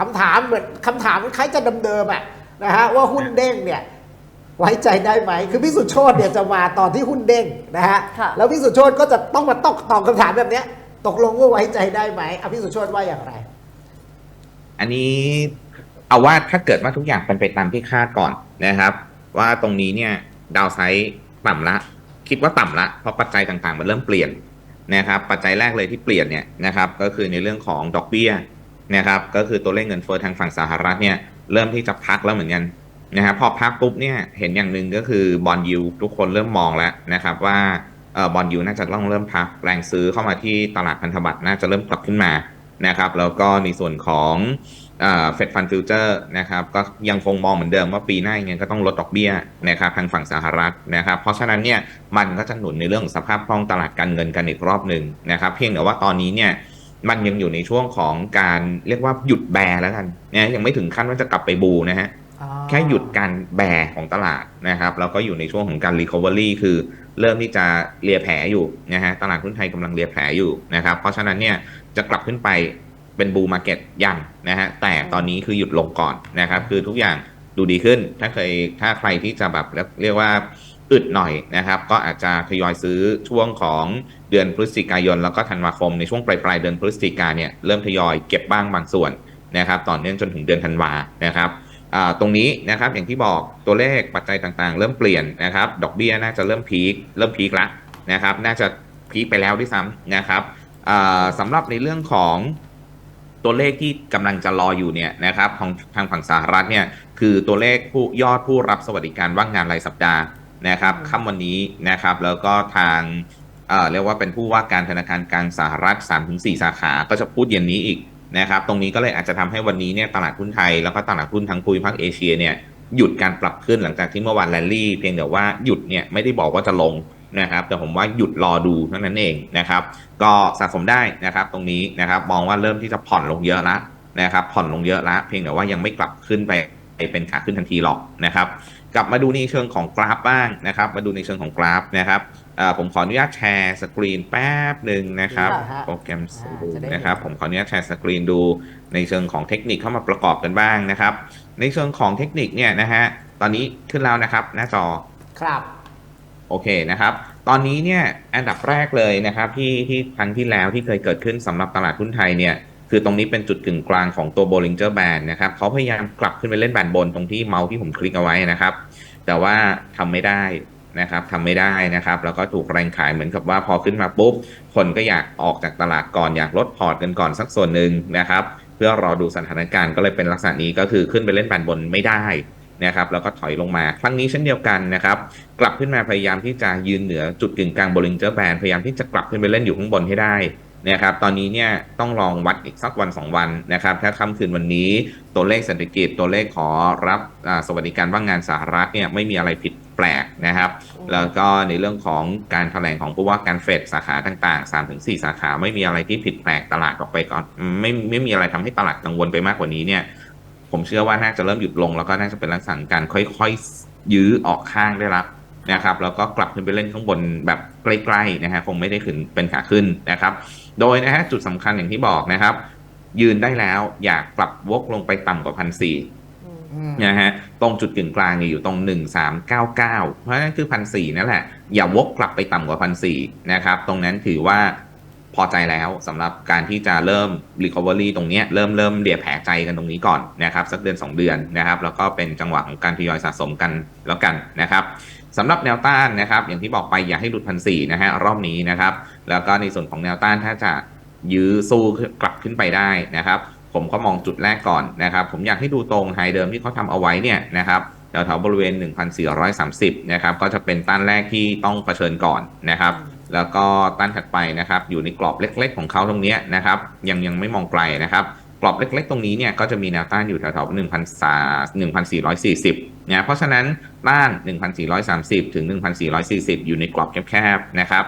คำถามเหมือนคำถามคล้ายจะเดิมๆอะนะฮะว่าหุ้นเด้งเนี่ยไว้ใจได้ไหม คือพี่สุโชตเนี่ยจะมาตอนที่หุ้นเด้งนะฮะค่ะ แล้วพี่สุโชตก็จะต้องมาตอบตอบคำถามแบบเนี้ย ตกลงว่าไว้ใจได้ไหมอะพี่สุโชตว่าอย่างไร อันนี้เอาว่าถ้าเกิดว่าทุกอย่างเป็นไปตามที่คาดก่อนนะครับ ว่าตรงนี้เนี่ยดาวไซด์ต่ำละ คิดว่าต่ำละเพราะปัจจัยต่างๆ มันเริ่มเปลี่ยนนะครับปัจจัยแรกเลยที่เปลี่ยนเนี่ยนะครับก็คือในเรื่องของดอกเบี้ย นะครับก็คือตัวเลขเงินเฟ้อทางฝั่งสหรัฐเนี่ยเริ่มที่จะพักแล้วเหมือนกันนะครับพอพักปุ๊บเนี่ยเห็นอย่างหนึ่งก็คือบอลยูทุกคนเริ่มมองแล้วนะครับว่าเออบอลยูน่าจะต้องเริ่มพักแรงซื้อเข้ามาที่ตลาดพันธบัตรน่าจะเริ่มกลับขึ้นมานะครับแล้วก็ในส่วนของเฟดฟันฟิวเจอร์นะครับก็ยังคงมองเหมือนเดิมว่าปีหน้ายังไงก็ต้องลดดอกเบี้ยนะครับทางฝั่งสหรัฐนะครับเพราะฉะนั้นเนี่ยมันก็จะหนุนในเรื่องของสภาพคล่องตลาดการเงินกันอีกรอบหนึ่งนะครับเพียงแต่ว่าตอนนี้เนี่ย มันยังอยู่ในช่วงของการเรียกว่าหยุดแบร์แล้วกันนะยังไม่ถึงขั้นว่าจะกลับไปบูนะฮะแค่หยุดการแบร์ของตลาดนะครับแล้วก็อยู่ในช่วงของการ recovery คือเริ่มที่จะเลียแผลอยู่นะฮะตลาดหุ้นไทยกำลังเลียแผลอยู่นะครับเพราะฉะนั้นเนี่ยจะกลับขึ้นไปเป็นบูมาเก็ตยังนะฮะแต่ตอนนี้คือหยุดลงก่อนนะครับคือทุกอย่างดูดีขึ้นถ้าเคยถ้าใครที่จะแบบเรียกว่า อึดหน่อยนะครับ ก็อาจจะทยอยซื้อช่วงของเดือนพฤศจิกายน แล้วก็ธันวาคมในช่วงปลายปลายเดือนพฤศจิกาเนี่ยเริ่มทยอยเก็บบ้างบางส่วนนะครับต่อเนื่องจนถึงเดือนธันวานะครับตรงนี้นะครับอย่างที่บอกตัวเลขปัจจัยต่างๆ เริ่มเปลี่ยนนะครับ ดอกเบี้ยน่าจะเริ่มพีคเริ่มพีคล้วนะครับ น่าจะพีคไปแล้วด้วยซ้ำนะครับสำหรับในเรื่องของตัวเลขที่กำลังจะรออยู่เนี่ยนะครับของทางฝั่งสหรัฐเนี่ยคือตัวเลขผู้ยอดผู้รับสวัสดิการว่างงานรายสัปดาห์ นะครับค่ำวันนี้นะครับแล้วก็ทางเอ่อเรียกว่าเป็นผู้ว่าการธนาคารกลางสหรัฐ 3-4 สาขา ก็จะพูดเย็นนี้อีกนะครับ ตรงนี้ก็เลยอาจจะทำให้วันนี้เนี่ยตลาดหุ้นไทยแล้วก็ตลาดหุ้นทั้งภูมิภาคเอเชียเนี่ยหยุดการปรับขึ้นหลังจากที่เมื่อวานแรลลี่เพียงแต่ว่าหยุดเนี่ยไม่ได้บอกว่าจะลงนะครับแต่ผมว่าหยุดรอดูเท่านั้นเองนะครับ ก็สะสมได้นะครับตรงนี้นะครับมองว่าเริ่มที่จะผ่อนลงเยอะละนะครับผ่อนลงเยอะละเพียงแต่ว่ายังไม่กลับขึ้นไป เป็นขาขึ้นทันทีหรอกนะครับ กลับมาดูในเชิงของกราฟบ้างนะครับ มาดูในเชิงของกราฟนะครับเอ่อผมขออนุญาตแชร์สกรีนแป๊บหนึ่งนะครับได้ฮะโปรแกรมอ่าดูจะได้นะครับเห็นผมขออนุญาตแชร์สกรีนดูในเชิงของเทคนิคเข้ามาประกอบกันบ้างนะครับ ในเชิงของเทคนิคเนี่ยนะฮะตอนนี้ขึ้นแล้วนะครับหน้าจอครับโอเคนะครับ ตอนนี้เนี่ยอันดับแรกเลยนะครับที่ที่ครั้งที่แล้วที่เคยเกิดขึ้นสำหรับตลาดหุ้นไทยเนี่ย คือตรงนี้เป็นจุดกึ่งกลางของตัว Bollinger Band นะครับเขาพยายามกลับขึ้นไปเล่นแบนบนตรงที่เมาส์ที่ผมคลิกเอาไว้นะครับ แต่ว่าทำไม่ได้นะครับทำไม่ได้นะครับ แล้วก็ถูกแรงขายเหมือนกับว่าพอขึ้นมาปุ๊บ คนก็อยากออกจากตลาดก่อนอยากลดพอร์ตกันก่อนสักส่วนหนึ่งนะครับ เพื่อรอดูสถานการณ์ก็เลยเป็นลักษณะนี้ก็คือขึ้นไปเล่นแบนบนไม่ได้นะครับแล้วก็ถอยลงมาครั้งนี้เช่นเดียวกันนะครับ กลับขึ้นมาพยายามที่จะยืนเหนือจุดกึ่งกลาง Bollinger Band พยายามที่จะกลับขึ้นไปเล่นอยู่ข้างบนให้ได้ นะครับตอนนี้เนี่ยต้องลองวัดอีกสักวันสองวันนะครับถ้าค่ำคืนวันนี้ตัวเลขเศรษฐกิจตัวเลขขอรับอ่าสวัสดิการว่างงานสหรัฐเนี่ยไม่มีอะไรผิดแปลกนะครับ แล้วก็ในเรื่องของการแถลงของผู้ว่าการเฟดสาขาต่าง ๆ 3-4 สาขาไม่มีอะไรที่ผิดแปลกตลาดออกไปก่อนไม่ไม่มีอะไรทำให้ตลาดกังวลไปมากกว่านี้เนี่ยผมเชื่อว่าน่าจะเริ่มหยุดลงแล้วก็น่าจะเป็นลักษณะการค่อยๆยื้อออกข้างได้ละ นะครับแล้วก็กลับขึ้นไปเล่นข้างบนแบบใกล้ๆนะฮะคงไม่ได้ขึ้นเป็นขาขึ้นนะครับ โดยนะฮะจุดสำคัญอย่างที่บอกนะครับ ยืนได้แล้วอยากกลับวกลงไปต่ำกว่าพันสี่อืมนะฮะตรงจุดกึ่งกลางเนี่ยอยู่ตรง 1399 เพราะฉะนั้นคือพันสนั่นแหละ อย่าวกกลับไปต่ำกว่าพันสนะครับ ตรงนั้นถือว่าพอใจแล้วสำหรับการที่จะเริ่ม recovery ตรงเนี้ยเริ่มเริ่มเลียแผลใจกันตรงนี้ก่อนนะครับ สักเดือน 2 เดือนนะครับ แล้วก็เป็นจังหวะของการทยอยสะสมกันแล้วกันนะครับ สำหรับแนวต้านนะครับ อย่างที่บอกไปอย่าให้หลุดพันสี่นะฮะรอบนี้นะครับ แล้วก็ในส่วนของแนวต้านถ้าจะยื้อสู้กลับขึ้นไปได้นะครับ ผมก็มองจุดแรกก่อนนะครับ ผมอยากให้ดูตรงไฮเดิมที่เขาทำเอาไว้เนี่ยนะครับแถวๆบริเวณ 1,430 นะครับ ก็จะเป็นต้านแรกที่ต้องเผชิญก่อนนะครับ แล้วก็ต้านถัดไปนะครับ อยู่ในกรอบเล็กๆ ของเขาตรงนี้นะครับ ยังยังไม่มองไกลนะครับ รอบเล็กๆ ตรงนี้เนี่ยก็จะมีแนวต้านอยู่แถวๆ1,440นะเพราะฉะนั้นต้าน1,430ถึง1,440อยู่ในกรอบแคบๆนะครับ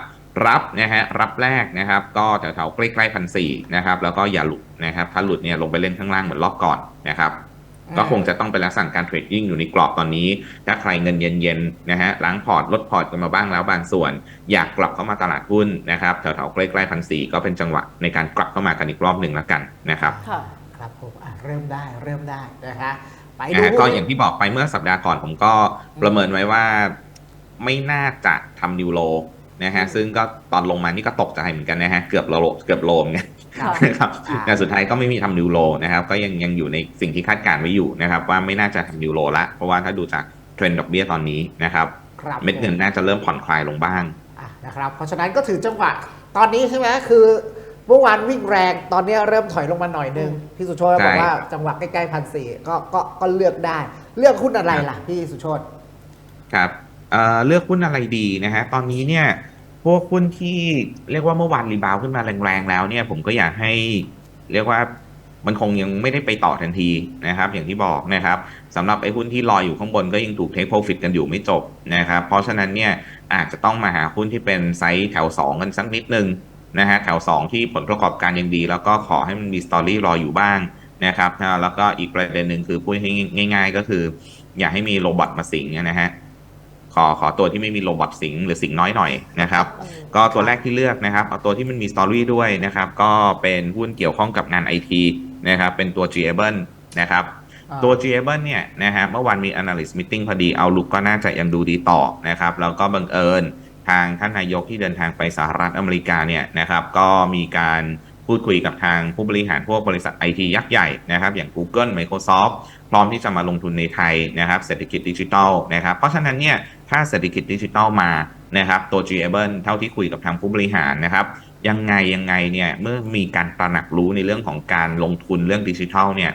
รับนะฮะรับแรกนะครับ ก็แถวๆใกล้ๆพันสี่นะครับแล้วก็อย่าหลุดนะครับถ้าหลุดเนี่ยลงไปเล่นข้างล่างเหมือนรอบก่อนนะครับ ก็คงจะต้องเป็นลักษณะการเทรดดิ้งอยู่ในกรอบตอนนี้ ถ้าใครเงินเย็นๆนะฮะล้างพอร์ตลดพอร์ตกันมาบ้างแล้วบางส่วน อยากกลับเข้ามาตลาดหุ้นนะครับแถวๆใกล้ๆพันสี่ก็เป็นจังหวะในการกลับเข้ามากันอีกรอบหนึ่งแล้วกันนะครับค่ะครับผมอะเริ่มได้เริ่มได้นะคะไปนะดูฮะก็อย่างที่บอกไปเมื่อสัปดาห์ก่อนผมก็ประเมินไว้ว่าไม่น่าจะทำนิวโลนะฮะซึ่งก็ตอนลงมานี่ก็ตกใจเหมือนกันนะฮะเกือบโลเกือบโลมเนี่ยครับ นะครับอ่าแต่สุดท้ายก็ไม่มีทำนิวโลนะครับ ก็ยังยังอยู่ในสิ่งที่คาดการณ์ไว้อยู่นะครับ ว่าไม่น่าจะทำนิวโลละ เพราะว่าถ้าดูจากเทรนด์ดอกเบี้ยตอนนี้นะครับครับเม็ดเงินน่าจะเริ่มผ่อนคลายลงบ้างอะนะครับ เพราะฉะนั้นก็ถือจังหวะตอนนี้ใช่ไหมคือเมื่อวานวิ่งแรงตอนนี้เริ่มถอยลงมาหน่อยนึงพี่สุโชตใช่บอกว่าจังหวะใกล้ๆพันสี่ก็ก็ก็เลือกได้ เลือกหุ้นอะไรล่ะพี่สุโชตครับเอ่อเลือกหุ้นอะไรดีนะฮะตอนนี้เนี่ย พวกหุ้นที่เรียกว่าเมื่อวานรีบาวขึ้นมาแรงๆแล้วเนี่ยผมก็อยากให้เรียกว่ามันคงยังไม่ได้ไปต่อทันทีนะครับ อย่างที่บอกนะครับสำหรับไอ้หุ้นที่ลอยอยู่ข้างบนก็ยังถูกเทคโปรฟิตกันอยู่ไม่จบนะครับ เพราะฉะนั้นเนี่ยอาจจะต้องมาหาหุ้นที่เป็นไซส์แถว 2 กันสักนิดนึงนะฮะแถว 2 ที่ผลประกอบการยังดี แล้วก็ขอให้มันมีสตอรี่รออยู่บ้างนะครับแล้วก็อีกประเด็นหนึ่งคือพูดง่ายๆ ก็คือ อยากให้มีโรบอทมาสิงนะฮะ ขอขอตัวที่ไม่มีโรบอทสิงหรือสิงน้อยหน่อยนะครับ ก็ตัวแรกที่เลือกนะครับเอาตัวที่มันมีสตอรี่ด้วยนะครับ ก็เป็นหุ้นเกี่ยวข้องกับงานไอทีนะครับ เป็นตัว g a b l e นะครับ ตัว g a b l e เนี่ยนะฮะเมื่อวานมี analyst meeting พอดีเอาลุกก็น่าจะยังดูดีต่อนะครับ แล้วก็บังเอิญทางท่านนายกที่เดินทางไปสหรัฐอเมริกาเนี่ยนะครับ ก็มีการ พูดคุยกับทางผู้บริหารพวกบริษัทไอทียักษ์ใหญ่นะครับ อย่าง Google Microsoft พร้อมที่จะมาลงทุนในไทยนะครับ เศรษฐกิจดิจิทัลนะครับ เพราะฉะนั้นเนี่ยถ้าเศรษฐกิจดิจิทัลมานะครับตัว g a b l e เท่าที่คุยกับทางผู้บริหารนะครับยังไงยังไงเนี่ยเมื่อมีการตระหนักรู้ในเรื่องของการลงทุนเรื่องดิจิทัลเนี่ย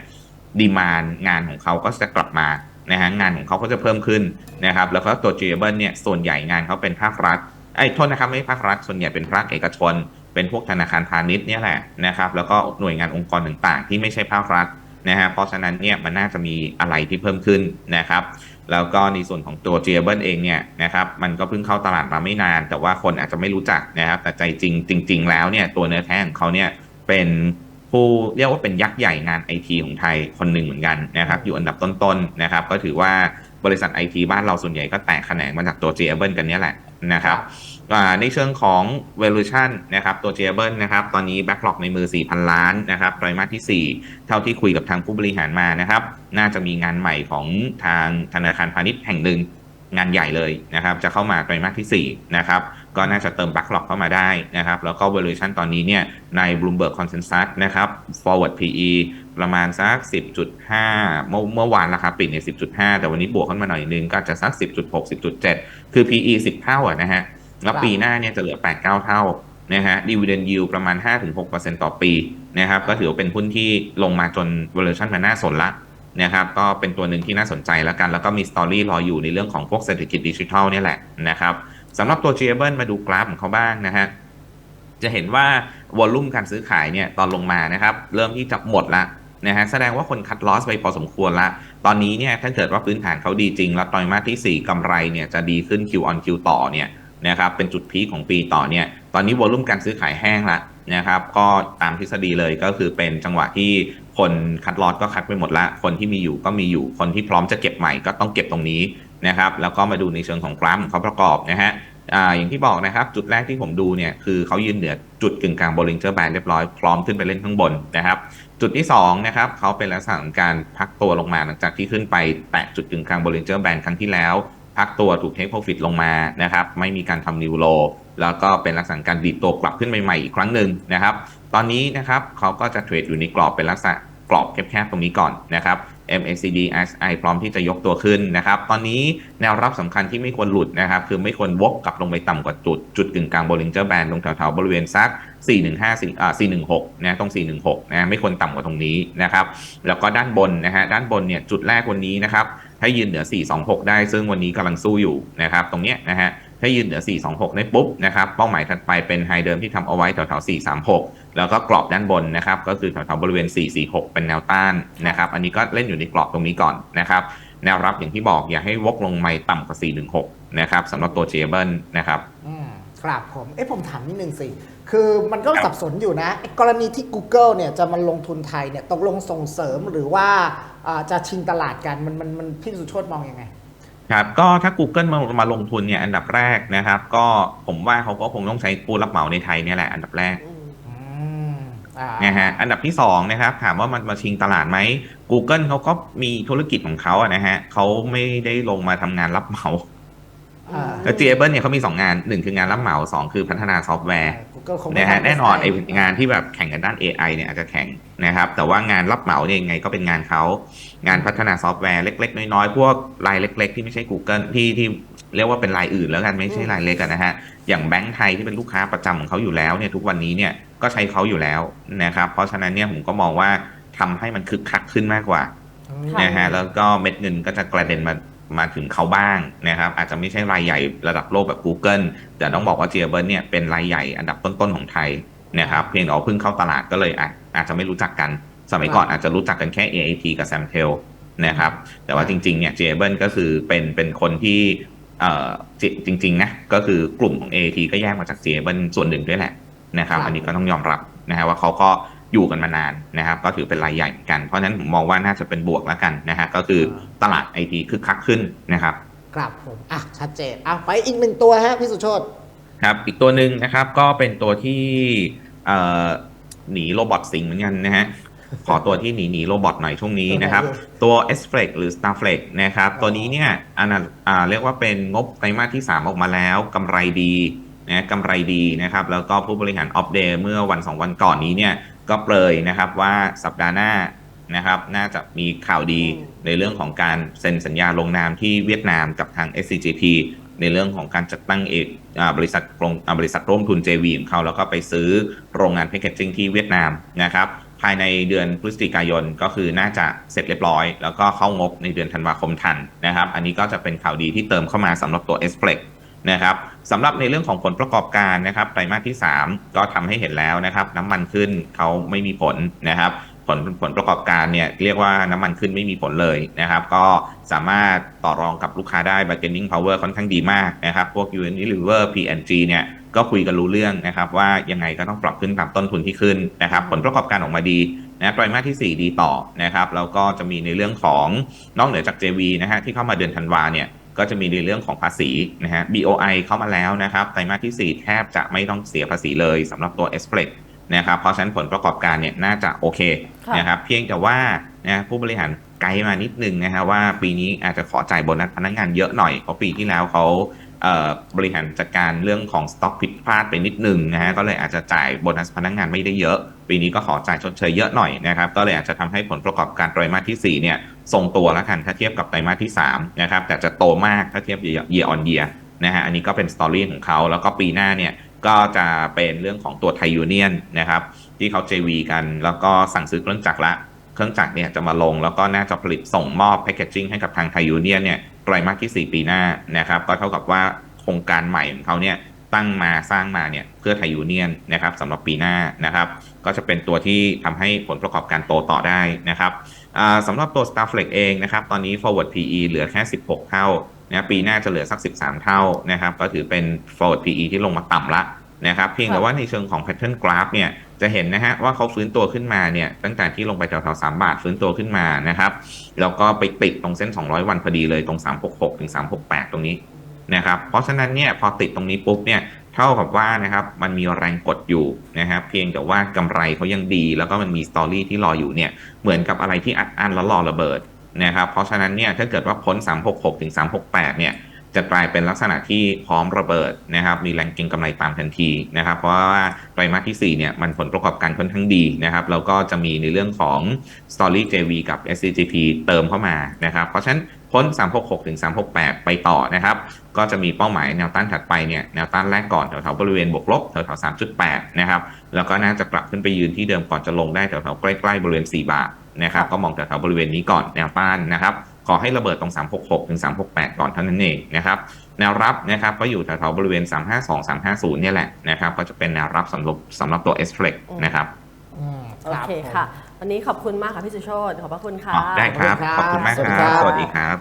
ดีมานงานของเขาก็จะกลับมานะฮะงานของเขาก็จะเพิ่มขึ้นนะครับแล้วก็ตัว g a b l e เนี่ยส่วนใหญ่งานเขาเป็นภาครัฐไอ้โทษนะครับไม่ภาครัฐส่วนใหญ่เป็นภาคเอกชน เป็นพวกธนาคารพาณิชย์เนี่ยแหละนะครับ แล้วก็หน่วยงานองค์กรต่างๆ ที่ไม่ใช่ภาครัฐนะฮะเพราะฉะนั้นเนี่ยมันน่าจะมีอะไรที่เพิ่มขึ้นนะครับ แล้วก็ในส่วนของตัว g a b l e เองเนี่ยนะครับมันก็เพิ่งเข้าตลาดมาไม่นาน แต่ว่าคนอาจจะไม่รู้จักนะครับ แต่ใจจริงจริง ๆ แล้วเนี่ยตัวเนื้อแท้ของเขาเนี่ยเป็นผู้เรียกว่าเป็นยักษ์ใหญ่งานไอทีของไทยคนหนึ่งเหมือนกันนะครับ อยู่อันดับต้นๆนะครับ ก็ถือว่าบริษัทไอทีบ้านเราส่วนใหญ่ก็แตกแขนงมาจากตัว g a b l e กันเนี่ยแหละนะครับ ในเชิงของ valuation นะครับตัว g a b l e นะครับตอนนี้ backlog ในมือ 4,000 ล้านนะครับไตรมาสที่ 4 เท่าที่คุยกับทางผู้บริหารมานะครับน่าจะมีงานใหม่ของทางธนาคารพาณิชย์แห่งหนึ่งงานใหญ่เลยนะครับจะเข้ามาไตรมาสที่ 4 นะครับก็น่าจะเติม backlog เข้ามาได้นะครับแล้วก็ valuation ตอนนี้เนี่ยใน Bloomberg Consensus นะครับ forward PE ประมาณสัก 10.5 เมื่อเมื่อวานราคาปิดใน 10.5 แต่วันนี้บวกขึ้นมาหน่อยนึงก็จะสัก 10.6 10.7 คือ PE 10 เท่านะฮะ แล้วปีหน้าเนี่ยจะเหลือ 8-9 เท่านะฮะ dividend yield ประมาณ 5-6%ต่อปีนะครับก็ถือว่าเป็นหุ้นที่ลงมาจน valuation มันน่าสนละนะครับก็เป็นตัวหนึ่งที่น่าสนใจแล้วกัน แล้วก็มีสตอรี่รออยู่ในเรื่องของพวกเศรษฐกิจดิจิทัลเนี่ยแหละนะครับสำหรับตัว g a b l e มาดูกราฟของเขาบ้างนะฮะจะเห็นว่าวอลลุ่มการซื้อขายเนี่ยตอนลงมานะครับเริ่มที่จะหมดละนะฮะแสดงว่าคนคัดลอสไปพอสมควรละ ตอนนี้เนี่ยถ้าเกิดว่าพื้นฐานเขาดีจริง แล้วไตรมาสที่ 4กำไรเนี่ยจะดีขึ้น Q on Q ต่อเนี่ย นะครับเป็นจุดพีคของปีต่อเนี่ยตอนนี้วอลุ่มการซื้อขายแห้งละนะครับก็ตามทฤษฎีเลยก็คือเป็นจังหวะที่คนคัดลอสก็คัดไปหมดละคนที่มีอยู่ก็มีอยู่คนที่พร้อมจะเก็บใหม่ก็ต้องเก็บตรงนี้นะครับแล้วก็มาดูในเชิงของกราฟของเขาประกอบนะฮะอ่าอย่างที่บอกนะครับจุดแรกที่ผมดูเนี่ยคือเขายืนเหนือจุดกึ่งกลางบริงเจอร์แบนเรียบร้อยพร้อมขึ้นไปเล่นข้างบนนะครับจุดที่2นะครับเขาเป็นลักษณะของการพักตัวลงมาหลังจากที่ขึ้นไปแตะจุดกึ่งกลางบริงเจอร์แบนครั้งที่แล้ว พักตัวถูกเทคโปรฟิตลงมานะครับไม่มีการทำนิวโลแล้วก็เป็นลักษณะการดีดตัวกลับขึ้นใหม่ๆอีกครั้งหนึ่งนะครับ ตอนนี้นะครับเขาก็จะเทรดอยู่ในกรอบเป็นลักษณะกรอบแคบๆตรงนี้ก่อนนะครับ MACD RSI พร้อมที่จะยกตัวขึ้นนะครับ ตอนนี้แนวรับสำคัญที่ไม่ควรหลุดนะครับ คือไม่ควรวกกลับลงไปต่ำกว่าจุด จุดกึ่งกลาง Bollinger Band ตรงแถวๆบริเวณสัก 415 4อ่า416 นะ ตรง 416 นะ ไม่ควรต่ำกว่าตรงนี้นะครับ แล้วก็ด้านบนนะฮะ ด้านบนเนี่ย จุดแรกวันนี้นะครับ ถ้ายืนเหนือ 426 ได้ ซึ่งวันนี้กำลังสู้อยู่นะครับ ตรงเนี้ยนะฮะ ถ้ายืนเหนือ 426 ได้ปุ๊บนะครับ เป้าหมายถัดไปเป็นไฮเดิมที่ทำเอาไว้แถวๆ 436 แล้วก็กรอบด้านบนนะครับ ก็คือแถวๆบริเวณ 446 เป็นแนวต้านนะครับ อันนี้ก็เล่นอยู่ในกรอบตรงนี้ก่อนนะครับ แนวรับอย่างที่บอกอย่าให้วกลงไม่ต่ำกว่า 416 นะครับสำหรับตัวเจเบิลนะครับอื ครับผม เอ๊ะผมถามนิดนึงสิ คือมันก็สับสนอยู่นะไอ้กรณีที่ Google เนี่ยจะมาลงทุนไทยเนี่ยตกลงส่งเสริมหรือว่าอ่าจะชิงตลาดกัน มันมันมันพี่สุโชตมองยังไง ครับ ก็ถ้า Google มามาลงทุนเนี่ยอันดับแรกนะครับ ก็ผมว่าเขาก็คงต้องใช้ผู้รับเหมาในไทยเนี่ยแหละอันดับแรกอืมออ่านะฮะอันดับที่สองนะครับถามว่ามันมาชิงตลาดไหม Google เขาก็มีธุรกิจของเขาอะนะฮะเขาไม่ได้ลงมาทำงานรับเหมาอ่า แล้ว g เบิลเนี่ยเขามี2งานหนึ่งคืองานรับเหมาสองคือพัฒนาซอฟต์แวร์ Google คงไม่นะฮะทำแน่นอนไอ้ใช่งานที่แบบแข่งกันด้าน AI เนี่ยอาจจะแข่งนะครับ แต่ว่างานรับเหมาเนี่ยยังไงก็เป็นงานเขางานพัฒนาซอฟต์แวร์เล็ก ๆ น้อยๆพวกรายเล็ก ๆ ที่ไม่ใช่ Google ที่ที่เรียกว่าเป็นรายอื่นแล้วกันไม่ใช่รายเล็กกันนะฮะอย่างแบงก์ไทยที่เป็นลูกค้าประจำของเขาอยู่แล้วเนี่ยทุกวันนี้เนี่ยก็ใช้เขาอยู่แล้วนะครับ เพราะฉะนั้นเนี่ยผมก็มองว่าทำให้มันคึกคักขึ้นมากกว่าอืมนะฮะแล้วก็เม็ดเงินก็จะกระเด็นมา มาถึงเขาบ้างนะครับ อาจจะไม่ใช่รายใหญ่ระดับโลกแบบ Google แต่ต้องบอกว่า g เบิลเนี่ยเป็นรายใหญ่อันดับต้นๆของไทยนะครับเพียงแต่ว่าเพิ่งเข้าตลาดก็เลยอาจอาจจะไม่รู้จักกัน สมัยก่อนอาจจะรู้จักกันแค่ AAT กับ Samtel นะครับแต่ว่าจริงๆเนี่ย g เบิลก็คือเป็นเป็นคนที่เอ่อจริงๆนะก็คือกลุ่มของ AAT ก็แยกมาจาก g เบิลส่วนหนึ่งด้วยแหละนะครับครับ อันนี้ก็ต้องยอมรับนะฮะว่าเขาก็ อยู่กันมานานนะครับ ก็ถือเป็นรายใหญ่เหมือนกันเพราะฉะนั้นผมมองว่าน่าจะเป็นบวกแล้วกันนะฮะก็คือตลาดไอทีคึกคักขึ้นนะครับครับผมอะชัดเจนอะไปอีกหนึ่งตัวฮะพี่สุโชตครับอีกตัวหนึ่งนะครับก็เป็นตัวที่เอ่อหนีโรบอทสิงเหมือนกันนะฮะขอตัวที่หนีหนีโรบอทหน่อยช่วงนี้นะครับ ตัว s f l e x หรือ Starflex นะครับ ตัวนี้เนี่ยอันนั้นอ่าเรียกว่าเป็นงบไตรมาสที่ 3 ออกมาแล้วกำไรดีนะกำไรดีนะครับ แล้วก็ผู้บริหารออฟเดย์เมื่อวัน 2 วันก่อนนี้เนี่ย ก็เปรยนะครับว่าสัปดาห์หน้านะครับ น่าจะมีข่าวดีในเรื่องของการเซ็นสัญญาลงนามที่เวียดนามกับทาง SCGP ในเรื่องของการจัดตั้งเอกอ่าบริษัทกรงอ่าบริษัทร่วมทุน JV ของเขาแล้วก็ไปซื้อโรงงานแพคเกจจิ้งที่เวียดนามนะครับ ภายในเดือนพฤศจิกายนก็คือน่าจะเสร็จเรียบร้อย แล้วก็เข้างบในเดือนธันวาคมทันนะครับ อันนี้ก็จะเป็นข่าวดีที่เติมเข้ามาสำหรับตัว s p l e x นะครับสำหรับในเรื่องของผลประกอบการนะครับไตรมาสที่ 3 ก็ทำให้เห็นแล้วนะครับ น้ำมันขึ้นเขาไม่มีผลนะครับผลผลประกอบการเนี่ยเรียกว่าน้ำมันขึ้นไม่มีผลเลยนะครับ ก็สามารถต่อรองกับลูกค้าได้ bargaining power ค่อนข้างดีมากนะครับ พวก Unilever P&G เนี่ยก็คุยกันรู้เรื่องนะครับ ว่ายังไงก็ต้องปรับขึ้นตามต้นทุนที่ขึ้นนะครับ ผลประกอบการออกมาดีนะไตรมาสที่ 4 ดีต่อนะครับแล้วก็จะมีในเรื่องของนอกเหนือจาก JV นะฮะที่เข้ามาเดือนธันวาเนี่ย ก็จะมีในเรื่องของภาษีนะฮะ BOI เข้ามาแล้วนะครับไตรมาสที่ 4 แทบจะไม่ต้องเสียภาษีเลยสำหรับตัว s p l e x นะครับเพราะฉะนั้นผลประกอบการเนี่ยน่าจะโอเคค่ะนะครับเพียงแต่ว่านะผู้บริหารไกด์มานิดนึงนะฮะว่าปีนี้อาจจะขอจ่ายโบนัสพนักงานเยอะหน่อยเพราะปีที่แล้วเขาเอ่อ บริหารจัดการเรื่องของสต็อกผิดพลาดไปนิดนึงนะฮะก็เลยอาจจะจ่ายโบนัสพนักงานไม่ได้เยอะ ปีนี้ก็ขอจ่ายชดเชยเยอะหน่อยนะครับก็เลยอาจจะทำให้ผลประกอบการไตรมาสที่4เนี่ยทรงตัวแล้วกันถ้าเทียบกับไตรมาสที่3นะครับแต่จะโตมากถ้าเทียบ year on year นะฮะอันนี้ก็เป็นสตอรี่ของเขาแล้วก็ปีหน้าเนี่ยก็จะเป็นเรื่องของตัวไทยูเนียนนะครับที่เขา JV กันแล้วก็สั่งซื้อเครื่องจักรละ เครื่องจักรเนี่ยจะมาลงแล้วก็น่าจะผลิตส่งมอบแพคเกจจิ้งให้กับทางไทยูเนียนเนี่ย ไตรมาสที่ 4 ปีหน้านะครับก็เท่ากับว่าโครงการใหม่ของเขาเนี่ยตั้งมาสร้างมาเนี่ยเพื่อไทยยูเนียนนะครับสำหรับปีหน้านะครับ ก็จะเป็นตัวที่ทำให้ผลประกอบการโตต่อได้นะครับสำหรับตัว Starflex เองนะครับ ตอนนี้ forward PE เหลือแค่ 16 เท่านะปีหน้าจะเหลือสัก 13 เท่านะครับ ก็ถือเป็น forward PE ที่ลงมาต่ำละนะครับ เพียงแต่ว่าในเชิงของ pattern graph เนี่ย จะเห็นนะฮะว่าเขาฟื้นตัวขึ้นมาเนี่ยตั้งแต่ที่ลงไปแถวๆ3บาทฟื้นตัวขึ้นมานะครับแล้วก็ไปติดตรงเส้น 200 วันพอดีเลยตรง 366ถึง368 ตรงนี้นะครับเพราะฉะนั้นเนี่ยพอติดตรงนี้ปุ๊บเนี่ยเท่ากับว่านะครับมันมีแรงกดอยู่นะครับเพียงแต่ว่ากำไรเขายังดี แล้วก็มันมีสตอรี่ที่รออยู่เนี่ยเหมือนกับอะไรที่อัดอั้นแล้วรอระเบิดนะครับเพราะฉะนั้นเนี่ยถ้าเกิดว่าพ้น 366ถึง368 เนี่ย จะกลายเป็นลักษณะที่พร้อมระเบิดนะครับ มีแรงเก็งกำไรตามทันทีนะครับ เพราะว่าไตรมาสที่4เนี่ยมันผลประกอบการค่อนข้างดีนะครับ แล้วก็จะมีในเรื่องของ Story JV กับ SCGP เติมเข้ามานะครับ เพราะฉะนั้นพ้น 366 ถึง 368 ไปต่อนะครับ ก็จะมีเป้าหมายแนวต้านถัดไปเนี่ย แนวต้านแรกก่อนแถวๆบริเวณบวกลบแถวๆ3.8 นะครับ แล้วก็น่าจะกลับขึ้นไปยืนที่เดิมก่อนจะลงได้แถวๆใกล้ๆบริเวณ 4 บาทนะครับ ก็มองแถวๆบริเวณนี้ก่อนแนวต้านนะครับ อให้ระเบิดตรง 366 ถึง 368 ก่อนเท่านั้นเองนะครับ แนวรับนะครับก็อยู่แถวๆบริเวณ 352 350 เนี่ยแหละนะครับก็จะเป็นแนวรับสำหรับสำหรับตัว s f l e x นะครับอืมโอรับเคผมค่ะ วันนี้ขอบคุณมากค่ะพี่สุโชตขอบพระคุณค่ะอ๋อได้ครับขขออบบคุคุณณครัมากบครับสสวัวัสสดีดีคครัรับ